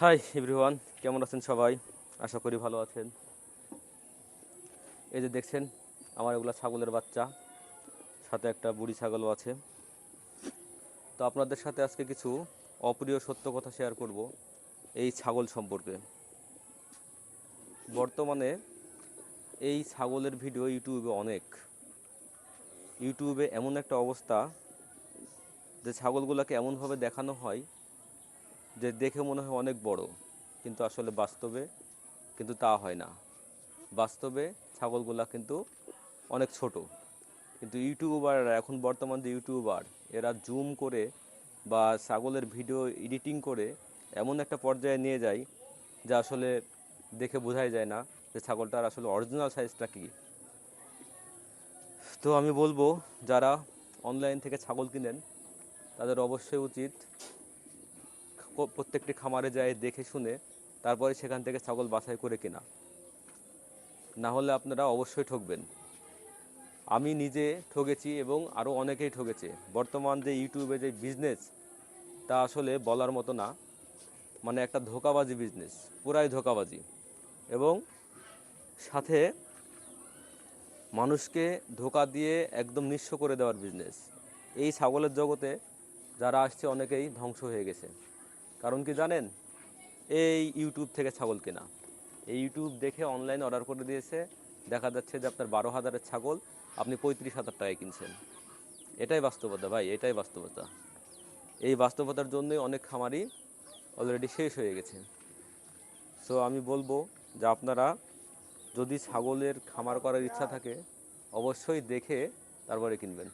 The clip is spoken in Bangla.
হাই এভরিওয়ান কেমন আছেন সবাই? আশা করি ভালো আছেন। এই যে দেখছেন, আমার এগুলো ছাগলের বাচ্চা, সাথে একটা বুড়ি ছাগলও আছে। তো আপনাদের সাথে আজকে কিছু অপ্রিয় সত্য কথা শেয়ার করব এই ছাগল সম্পর্কে। বর্তমানে এই ছাগলের ভিডিও ইউটিউবে অনেক। ইউটিউবে এমন একটা অবস্থা যে ছাগলগুলোকে এমনভাবে দেখানো হয় যে দেখে মনে হয় অনেক বড়, কিন্তু আসলে বাস্তবে কিন্তু তা হয় না। বাস্তবে ছাগলগুলা কিন্তু অনেক ছোট, কিন্তু ইউটিউবাররা এখন বর্তমান যে ইউটিউবার, এরা জুম করে বা ছাগলের ভিডিও এডিটিং করে এমন একটা পর্যায়ে নিয়ে যায় যা আসলে দেখে বোঝাই যায় না যে ছাগলটার আসলে অরিজিনাল সাইজটা কী। তো আমি বলব, যারা অনলাইন থেকে ছাগল কিনেন, তাদের অবশ্যই উচিত প্রত্যেকটি খামারে যায় দেখে শুনে তারপরে সেখান থেকে ছাগল বাছাই করে কেনা। না হলে আপনারা অবশ্যই ঠকবেন। আমি নিজে ঠকেছি এবং আরও অনেকেই ঠকেছে বর্তমান যে ইউটিউবে যে বিজনেস তা আসলে বলার মতো না। মানে একটা ধোকাবাজি বিজনেস পুরাই ধোকাবাজি। এবং সাথে মানুষকে ধোকা দিয়ে একদম নিঃস্ব করে দেওয়ার বিজনেস এই ছাগলের জগতে যারা আসছে অনেকেই ধ্বংস হয়ে গেছে। কারণ কি জানেন? এই ইউটিউব থেকে ছাগল কেনা। এই ইউটিউব দেখে অনলাইন অর্ডার করে দিয়েছে। দেখা যাচ্ছে যে আপনার বারো হাজারের ছাগল, আপনি পঁয়ত্রিশ হাজার টাকায় কিনছেন। এটাই বাস্তবতা ভাই, এটাই বাস্তবতা। এই বাস্তবতার জন্যই অনেক খামারই অলরেডি শেষ হয়ে গেছে। সো আমি বলব যে আপনারা যদি ছাগলের খামার করার ইচ্ছা থাকে, অবশ্যই দেখে তারপরে কিনবেন।